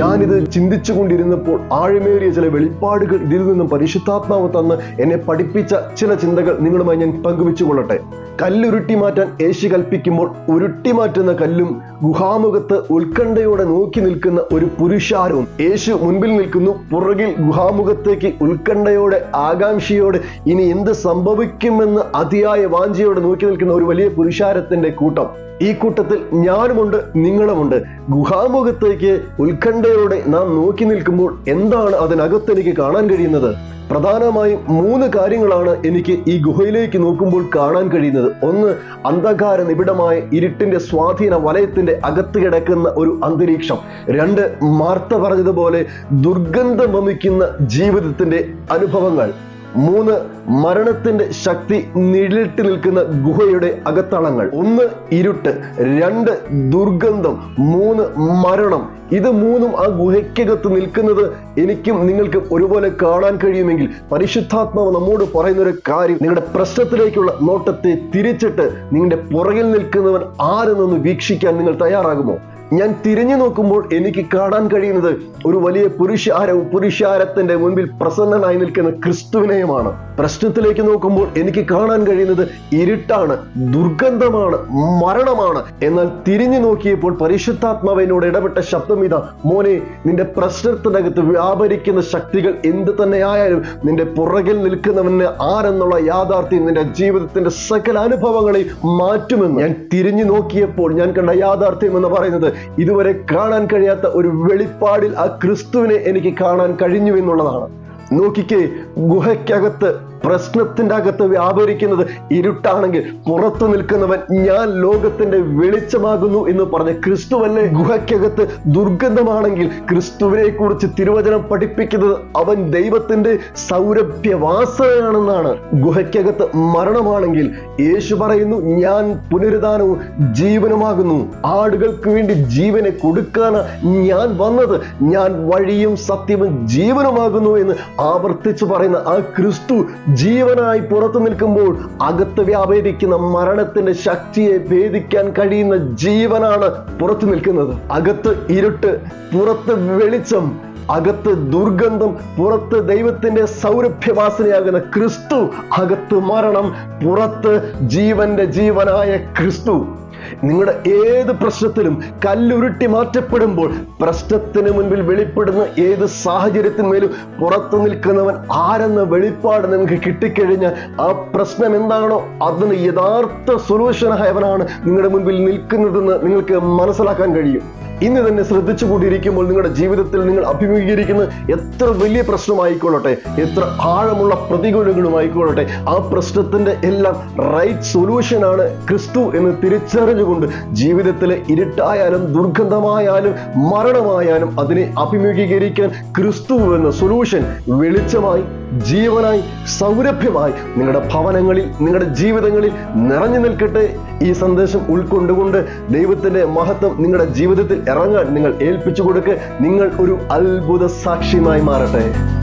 ഞാനിത് ചിന്തിച്ചു കൊണ്ടിരുന്നപ്പോൾ ആഴമേറിയ ചില വെളിപ്പാടുകൾ ഇതിൽ നിന്നും പരിശുദ്ധാത്മാവ് തന്ന് എന്നെ പഠിപ്പിച്ച ചില ചിന്തകൾ നിങ്ങളുമായി ഞാൻ പങ്കുവെച്ചു കൊള്ളട്ടെ കല്ലുരുട്ടി മാറ്റാൻ യേശു കൽപ്പിക്കുമ്പോൾ ഉരുട്ടി മാറ്റുന്ന കല്ലും ഗുഹാമുഖത്ത് ഉത്കണ്ഠയോടെ നോക്കി നിൽക്കുന്ന ഒരു പുരുഷാരവും യേശു മുൻപിൽ നിൽക്കുന്നു പുറകിൽ ഗുഹാമുഖത്തേക്ക് ഉത്കണ്ഠയോടെ ആകാംക്ഷയോടെ ഇനി എന്ത് സംഭവിക്കുമെന്ന് അതിയായ വാഞ്ചയോടെ നോക്കി നിൽക്കുന്ന ഒരു വലിയ പുരുഷാരത്തിന്റെ കൂട്ടം. ഈ കൂട്ടത്തിൽ ഞാനുമുണ്ട് നിങ്ങളുമുണ്ട്. ഗുഹാമുഖത്തേക്ക് ഉത്കണ്ഠയോടെ നാം നോക്കി നിൽക്കുമ്പോൾ എന്താണ് അതിനകത്ത് എനിക്ക് കാണാൻ കഴിയുന്നത്? പ്രധാനമായും മൂന്ന് കാര്യങ്ങളാണ് എനിക്ക് ഈ ഗുഹയിലേക്ക് നോക്കുമ്പോൾ കാണാൻ കഴിയുന്നത്. ഒന്ന് അന്ധകാര നിബിഡമായ ഇരുട്ടിന്റെ സ്വാധീന വലയത്തിന്റെ അകത്ത് കിടക്കുന്ന ഒരു അന്തരീക്ഷം. രണ്ട് മാർത്ത പറഞ്ഞതുപോലെ ദുർഗന്ധം വമിക്കുന്ന ജീവിതത്തിന്റെ അനുഭവങ്ങൾ. മൂന്ന് മരണത്തിന്റെ ശക്തി നിഴലിട്ട് നിൽക്കുന്ന ഗുഹയുടെ അകത്തളങ്ങൾ. ഒന്ന് ഇരുട്ട് രണ്ട് ദുർഗന്ധം മൂന്ന് മരണം. ഇത് മൂന്നും ആ ഗുഹയ്ക്കകത്ത് നിൽക്കുന്നത് എനിക്കും നിങ്ങൾക്കും ഒരുപോലെ കാണാൻ കഴിയുമെങ്കിൽ പരിശുദ്ധാത്മാവ് നമ്മോട് പറയുന്ന ഒരു കാര്യം. നിങ്ങളുടെ പ്രശ്നത്തിലേക്കുള്ള നോട്ടത്തെ തിരിച്ചിട്ട് നിങ്ങളുടെ പുറകിൽ നിൽക്കുന്നവൻ ആരെന്നൊന്ന് വീക്ഷിക്കാൻ നിങ്ങൾ തയ്യാറാകുമോ? ഞാൻ തിരിഞ്ഞു നോക്കുമ്പോൾ എനിക്ക് കാണാൻ കഴിയുന്നത് ഒരു വലിയ പുരുഷാരവും പുരുഷാരത്തിന്റെ മുൻപിൽ പ്രസന്നനായി നിൽക്കുന്ന ക്രിസ്തുവിനെയുമാണ്. പ്രശ്നത്തിലേക്ക് നോക്കുമ്പോൾ എനിക്ക് കാണാൻ കഴിയുന്നത് ഇരുട്ടാണ് ദുർഗന്ധമാണ് മരണമാണ്. എന്നാൽ തിരിഞ്ഞു നോക്കിയപ്പോൾ പരിശുദ്ധാത്മാവിനോട് ഇടപെട്ട ശബ്ദം ഇതാ മോനെ നിന്റെ പ്രശ്നത്തിനകത്ത് വ്യാപരിക്കുന്ന ശക്തികൾ എന്ത് തന്നെയായാലും നിന്റെ പുറകിൽ നിൽക്കുന്നവന് ആരെന്നുള്ള യാഥാർത്ഥ്യം നിന്റെ ജീവിതത്തിന്റെ സകല അനുഭവങ്ങളെ മാറ്റുമെന്ന്. ഞാൻ തിരിഞ്ഞു നോക്കിയപ്പോൾ ഞാൻ കണ്ട യാഥാർത്ഥ്യം എന്ന് പറയുന്നത് ഇതുവരെ കാണാൻ കഴിയാത്ത ഒരു വെളിപ്പാടിൽ ആ ക്രിസ്തുവിനെ എനിക്ക് കാണാൻ കഴിഞ്ഞു എന്നുള്ളതാണ്. നോക്കിക്കേ ഗുഹയ്ക്കകത്ത് പ്രശ്നത്തിന്റെ അകത്ത് വ്യാപരിക്കുന്നത് ഇരുട്ടാണെങ്കിൽ പുറത്തു നിൽക്കുന്നവൻ ഞാൻ ലോകത്തിന്റെ വെളിച്ചമാകുന്നു എന്ന് പറഞ്ഞ ക്രിസ്തുവല്ലേ? ഗുഹയ്ക്കകത്ത് ദുർഗന്ധമാണെങ്കിൽ ക്രിസ്തുവിനെ കുറിച്ച് തിരുവചനം പഠിപ്പിക്കുന്നത് അവൻ ദൈവത്തിന്റെ സൗരഭ്യവാസനയാണെന്നാണ് ഗുഹയ്ക്കകത്ത് മരണമാണെങ്കിൽ യേശു പറയുന്നു ഞാൻ പുനരുദ്ധാനവും ജീവനുമാകുന്നു. ആടുകൾക്ക് വേണ്ടി ജീവനെ കൊടുക്കാനാണ് ഞാൻ വന്നത്. ഞാൻ വഴിയും സത്യവും ജീവനുമാകുന്നു എന്ന് ആവർത്തിച്ചു പറയുന്ന ആ ക്രിസ്തു ജീവനായി പുറത്തു നിൽക്കുമ്പോൾ അകത്ത് വ്യാപരിക്കുന്ന മരണത്തിന്റെ ശക്തിയെ ഭേദിക്കാൻ കഴിയുന്ന ജീവനാണ് പുറത്തു നിൽക്കുന്നത്. അകത്ത് ഇരുട്ട് പുറത്ത് വെളിച്ചം അകത്ത് ദുർഗന്ധം പുറത്ത് ദൈവത്തിന്റെ സൗരഭ്യവാസനയാകുന്ന ക്രിസ്തു അകത്ത് മരണം പുറത്ത് ജീവന്റെ ജീവനായ ക്രിസ്തു. നിങ്ങളുടെ ഏത് പ്രശ്നത്തിലും കല്ലുരുട്ടി മാറ്റപ്പെടുമ്പോൾ പ്രശ്നത്തിന് മുൻപിൽ വെളിപ്പെടുന്ന ഏത് സാഹചര്യത്തിന്മേലും പുറത്തു നിൽക്കുന്നവൻ ആരെന്ന വെളിപ്പാട് നിങ്ങൾക്ക് കിട്ടിക്കഴിഞ്ഞാൽ ആ പ്രശ്നം എന്താണോ അതിന് യഥാർത്ഥ സൊല്യൂഷൻ സൊല്യൂഷനായവനാണ് നിങ്ങളുടെ മുൻപിൽ നിൽക്കുന്നതെന്ന് നിങ്ങൾക്ക് മനസ്സിലാക്കാൻ കഴിയും. ഇന്ന് തന്നെ ശ്രദ്ധിച്ചു കൂട്ടിയിരിക്കുമ്പോൾ നിങ്ങളുടെ ജീവിതത്തിൽ നിങ്ങൾ അഭിമുഖീകരിക്കുന്ന എത്ര വലിയ പ്രശ്നമായിക്കൊള്ളട്ടെ എത്ര ആഴമുള്ള പ്രതികൂലങ്ങളും ആയിക്കൊള്ളട്ടെ ആ പ്രശ്നത്തിന്റെ എല്ലാം റൈറ്റ് സൊല്യൂഷൻ ആണ് ക്രിസ്തു എന്ന് തിരിച്ചറിഞ്ഞുകൊണ്ട് ജീവിതത്തിലെ ഇരുട്ടായാലും ദുർഗന്ധമായാലും മരണമായാലും അതിനെ അഭിമുഖീകരിക്കാൻ ക്രിസ്തു എന്ന സൊല്യൂഷൻ വെളിച്ചമായി ജീവനായി സൗരഭ്യമായി നിങ്ങളുടെ ഭവനങ്ങളിൽ നിങ്ങളുടെ ജീവിതങ്ങളിൽ നിറഞ്ഞു നിൽക്കട്ടെ. ഈ സന്ദേശം ഉൾക്കൊണ്ടുകൊണ്ട് ദൈവത്തിന്റെ മഹത്വം നിങ്ങളുടെ ജീവിതത്തിൽ ഇറങ്ങാൻ നിങ്ങൾ ഏൽപ്പിച്ചു കൊടുക്കുക നിങ്ങൾ ഒരു അത്ഭുത സാക്ഷ്യമായി മാറട്ടെ.